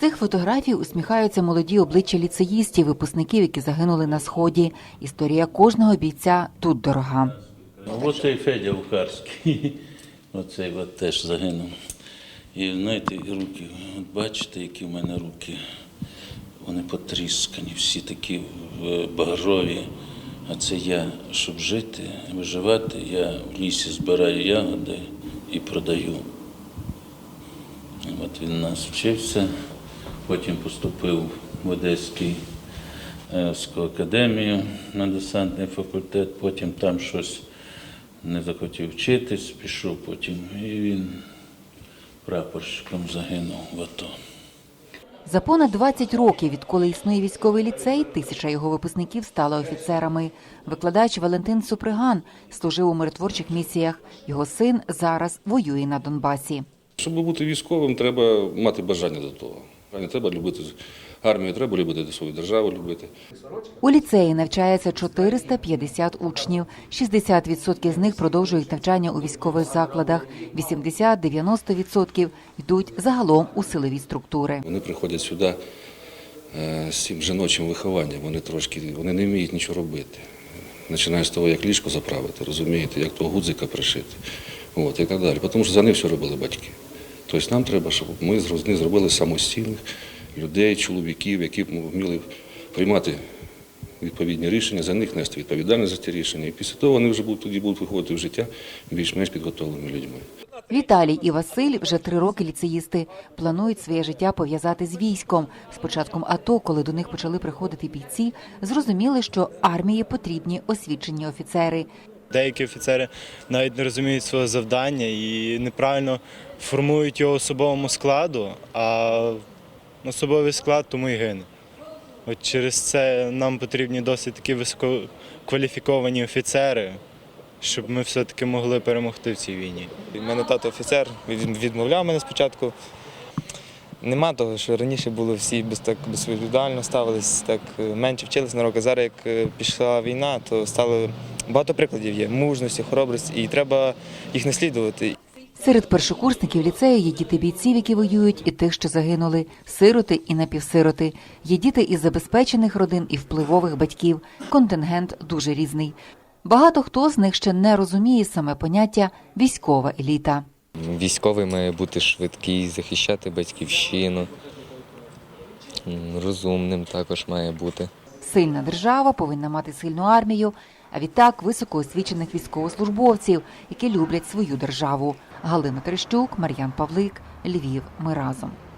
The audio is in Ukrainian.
цих фотографій усміхаються молоді обличчя ліцеїстів, випускників, які загинули на сході. Історія кожного бійця тут дорога. Оцей Федя Ухарський, оцей от теж загинув. І знаєте, руки, от бачите, які в мене руки, вони потріскані, всі такі в- багрові. А це я, щоб жити, виживати, я в лісі збираю ягоди і продаю. От він нас вчився, потім поступив в Одеський академію на десантний факультет, потім там щось не захотів вчитись, пішов потім, і він прапорщиком загинув в АТО. За понад 20 років, відколи існує військовий ліцей, тисяча його випускників стали офіцерами. Викладач Валентин Суприган служив у миротворчих місіях. Його син зараз воює на Донбасі. Щоб бути військовим, треба мати бажання до того. Не треба любити армію, треба любити свою державу, любити. У ліцеї навчається 450 учнів. 60% з них продовжують навчання у військових закладах. 80-90% йдуть загалом у силові структури. Вони приходять сюди е, з цим жіночим вихованням. Вони трошки вони не вміють нічого робити. Починає з того, як ліжко заправити, розумієте, як того гудзика пришити. От, і так далі. Тому що за них все робили батьки. Тобто нам треба, щоб ми з них зробили самостійних людей, чоловіків, які б вміли приймати відповідні рішення, за них нести відповідальність за ті рішення. І після того вони вже будуть тоді будуть виходити в життя більш-менш підготовленими людьми. Віталій і Василь вже три роки ліцеїсти. Планують своє життя пов'язати з військом. З початком АТО, коли до них почали приходити бійці, зрозуміли, що армії потрібні освічені офіцери. Деякі офіцери навіть не розуміють свого завдання і неправильно формують його особовому складу, а особовий склад тому і гине. От через це нам потрібні досить такі висококваліфіковані офіцери, щоб ми все-таки могли перемогти в цій війні. У мене тато офіцер, відмовляв мене спочатку. Нема того, що раніше було всі без так безвідповідально ставились, так менше вчились на роки. Зараз, як е, пішла війна, то стало багато прикладів є мужності, хоробрості, і треба їх наслідувати. Серед першокурсників ліцею є діти бійців, які воюють, і тих, що загинули, сироти і напівсироти. Є діти із забезпечених родин і впливових батьків. Контингент дуже різний. Багато хто з них ще не розуміє саме поняття військова еліта. Військовий має бути швидкий, захищати батьківщину. Розумним також має бути. Сильна держава повинна мати сильну армію, а відтак високоосвічених військовослужбовців, які люблять свою державу. Галина Терещук, Мар'ян Павлик, Львів. Ми разом.